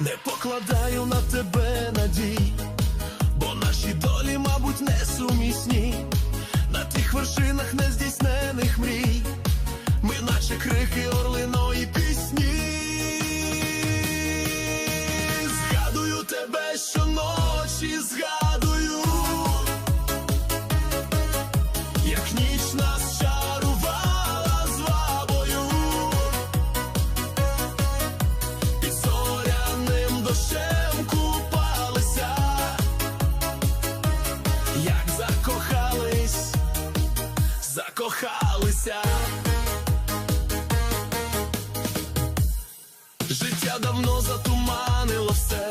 Не покладаю на тебе надій, бо наші долі, мабуть, несумісні. На тих вершинах нездійснених мрій, ми наче крики орлиної пісні. Згадую тебе щоночі, згадую, як закохались, закохалися. Життя давно затуманило все,